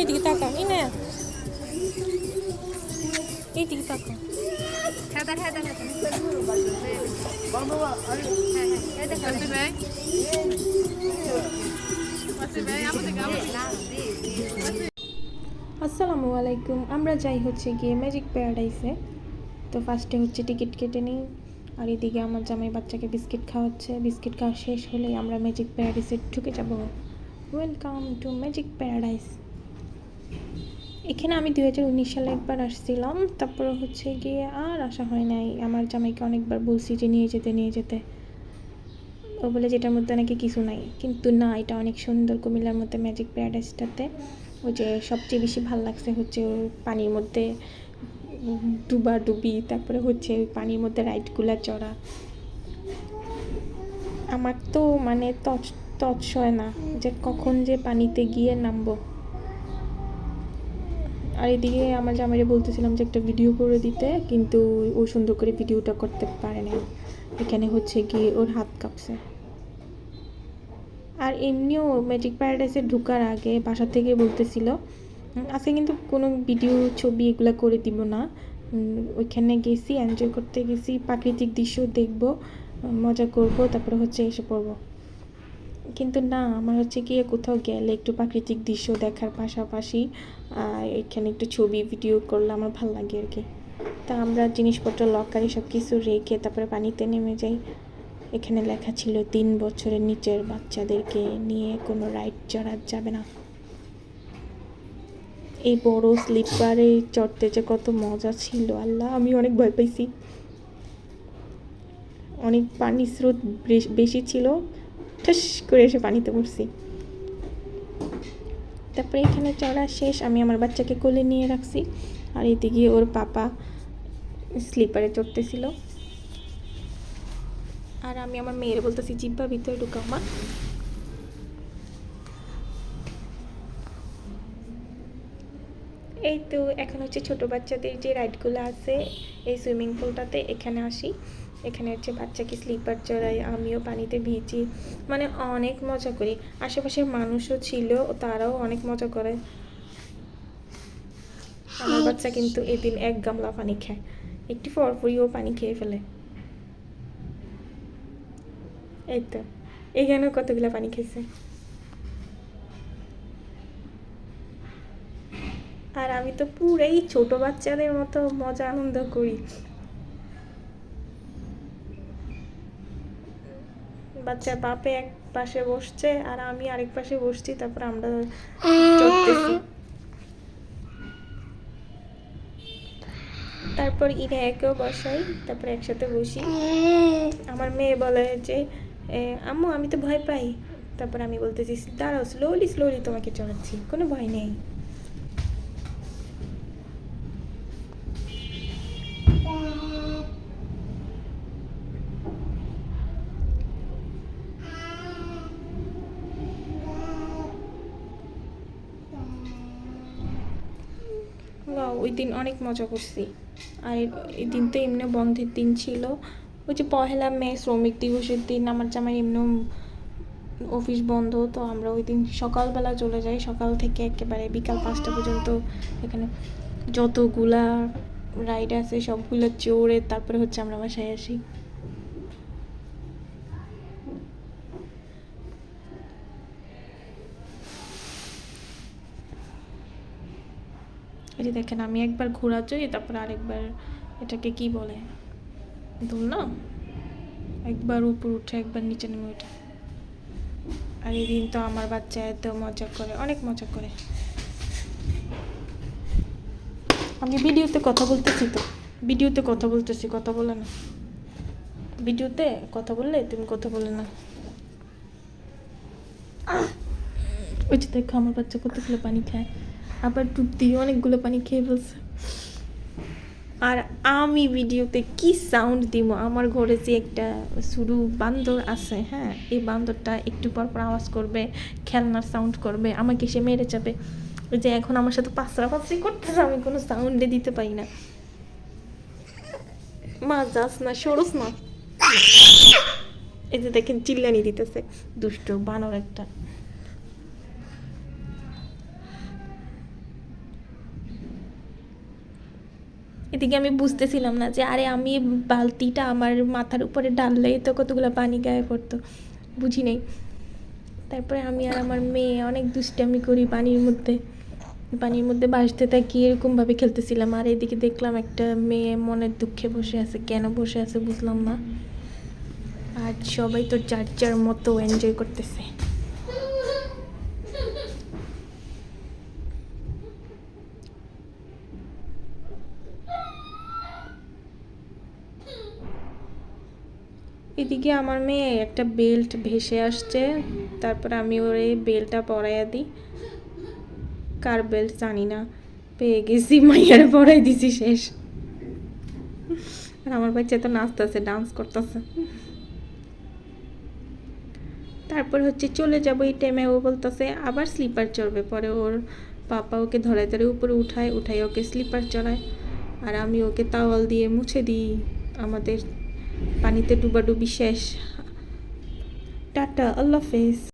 এইদিকে তাকা এই না। এইদিকে তাকা? না দে দে আসসালামু আলাইকুম আমরা যাই হচ্ছে গিয়ে ম্যাজিক প্যারাডাইসে তো ফার্স্টে হচ্ছে টিকিট কেটে নিই আর এদিকে আমার জামাই বাচ্চাকে বিস্কিট খাওয়াচ্ছে। বিস্কিট খাওয়া শেষ হলেই আমরা ম্যাজিক প্যারাডাইসে ঢুকে যাব। ওয়েলকাম টু ম্যাজিক প্যারাডাইস এখানে আমি দু হাজার উনিশ সালে একবার আসছিলাম। তারপরে হচ্ছে গিয়ে আর আসা হয় নাই। আমার জামাইকে অনেকবার বলছি যে নিয়ে যেতে নিয়ে যেতে। ও বলে যেটার মধ্যে নাকি কিছু নাই। কিন্তু না, এটা অনেক সুন্দর কুমিল্লার মধ্যে ম্যাজিক প্যারাডাইসটাতে ওই যে সবচেয়ে বেশি ভালো লাগছে হচ্ছে ওই পানির মধ্যে ডুবা ডুবি, তারপরে হচ্ছে ওই পানির মধ্যে রাইডগুলো চড়া। আমার তো মানে তছ তৎসয় না যে কখন যে পানিতে গিয়ে নামবো। আর এদিকে আমার জামাইরে বলতেছিলাম যে একটা ভিডিও করে দিতে, কিন্তু ও সুন্দর করে ভিডিওটা করতে পারে না এখানে হচ্ছে গিয়ে ওর হাত কাঁপছে। আর এমনিও ম্যাজিক প্যারাডাইসে ঢোকার আগে বাসা থেকে বলতেছিল আজকে কিন্তু কোনো ভিডিও ছবি এগুলো করে দিব না। ওইখানে গেছি এনজয় করতে গেছি, প্রাকৃতিক দৃশ্য দেখব, মজা করব, তারপরে হচ্ছে এসে পড়ব। কিন্তু না, আমার হচ্ছে গিয়ে কোথাও গেলে একটু প্রাকৃতিক দৃশ্য দেখার পাশাপাশি এখানে একটু ছবি ভিডিও করলে আমার ভালো লাগে আর কি। তা আমরা জিনিসপত্র লকারে সব কিছু রেখে তারপরে পানিতে নেমে যাই। এখানে লেখা ছিল, তিন বছরের নিচের বাচ্চাদেরকে নিয়ে কোনো রাইড চড়া যাবে না। এই বড় স্লিপারে চড়তে যে কত মজা ছিল, আল্লাহ, আমি অনেক ভয় পাইছি। অনেক পানি স্রোত বেশি ছিল। ঠাস করে এসে পানিতে পড়ছি তারপরে এখানে চড়া শেষ, আমি আমার বাচ্চাকে কোলে নিয়ে রাখছি। আর এদিকে ওর পাপা স্লিপারে চড়তেছিল। আর আমি আমার মেয়ের বলতেছি জিব্বা ভিতরে ঢুকাও মা। এই তো এখন হচ্ছে ছোট বাচ্চাদের যে রাইডগুলো আছে, এই সুইমিং পুলটাতে এখানে আসি। এখানে হচ্ছে বাচ্চাকে স্লিপার চড়াই, আমিও পানিতে ভিজি। মানে অনেক মজা করি। আশেপাশের মানুষও ছিল, তারাও অনেক মজা করে। আমার বাচ্চা কিন্তু এদিন এক গামলা পানি খায়। একটু পরপরই ও পানি খেয়ে ফেলে। এই তো। এখানেও কতগুলো পানি খেয়েছে? আর আমি তো পুরাই ছোট বাচ্চাদের মতো মজা আনন্দ করি। বাচ্চার বাপে এক পাশে বসছে আর আমি আরেক পাশে বসছি, তারপর আমরা তারপর ইরে একেও বসাই, তারপর একসাথে বসি। আমার মেয়ে বলে যে আম্মু, আমি তো ভয় পাই। তারপর আমি বলতেছি, দাঁড়াও স্লোলি স্লোলি তোমাকে চড়াচ্ছি, কোনো ভয় নেই। ওই দিন অনেক মজা করছি। আর এই দিন তো এমনি বন্ধের দিন ছিল। ওই যে পহেলা মে শ্রমিক দিবসের দিন আমার জামাই এমনি অফিস বন্ধ, তো আমরা ওই দিন সকালবেলা চলে যাই। সকাল থেকে একেবারে বিকাল পাঁচটা পর্যন্ত এখানে যতগুলা রাইড আছে, সবগুলো চড়ে তারপরে হচ্ছে আমরা বাসায় আসি। এই যে দেখেন, আমি একবার ঘোরা চড়ি তারপর আরেকবার এটাকে কি বলে? দোল না? একবার উপর উঠে, একবার নিচে নেমে ওঠে আর এই দিন তো আমার বাচ্চা এত মজা করে, অনেক মজা করে। আমি ভিডিওতে কথা বলতেছি তো। ভিডিওতে কথা বলতেছি, কথা বলে না। ভিডিওতে কথা বললে তুমি কথা বলে না। ওই যে দেখো, আমার বাচ্চা কতগুলো পানি খায়। আবার ডুব দিয়ে অনেকগুলো পানি খেয়ে ফেলছে। আর আমি ভিডিওতে কি সাউন্ড দিব আমার ঘরে যে একটা শুরু বান্দর আছে হ্যাঁ এই বান্দরটা একটু পর পর আওয়াজ করবে, খেলনার সাউন্ড করবে, আমাকে সে মেরে যাবে যে এখন আমার সাথে পাঁচরা পাঁচরি করতেছে, আমি কোনো সাউন্ডে দিতে পারি না। মা, যাস না, সরস না। এই যে দেখেন, চিল্লানি দিতেছে। দুষ্ট বানর একটা। এদিকে আমি বুঝতেছিলাম না যে, আরে আমি বালতিটা আমার মাথার উপরে ডাললে তো কতগুলো পানি গায়ে পড়তো, বুঝি নেই। তারপরে আমি আর আমার মেয়ে অনেক দুষ্টামি করি পানির মধ্যে। পানির মধ্যে বাসতে থাকি, এরকমভাবে খেলতেছিলাম। আর এদিকে দেখলাম একটা মেয়ে মনের দুঃখে বসে আছে। কেন বসে আছে বুঝলাম না। আর সবাই তো যার যার মতো এনজয় করতেছে। এদিকে আমার মেয়ে একটা বেল্ট ভেসে আসছে, তারপর আমি ওর এই বেল্টটা পরাইয়া দিই। কার বেল্ট জানি না, পেয়ে গেছি, মাইয়ারে পরাই দিছি শেষ। আর আমার বাচ্চা তো নাচতেছে ডান্স করতেছে। তারপর হচ্ছে চলে যাব এই টাইমে ও বলতেছে আবার স্লিপার চড়বে। পরে ওর পাপা ওকে ধরে ধরে উপরে উঠায় উঠায় ওকে স্লিপার চড়ায়। আর আমি ওকে তাওয়াল দিয়ে মুছে দিই, আমাদের পানিতে ডুবাডুবি শেষ টাটা আল্লাহ হাফেজ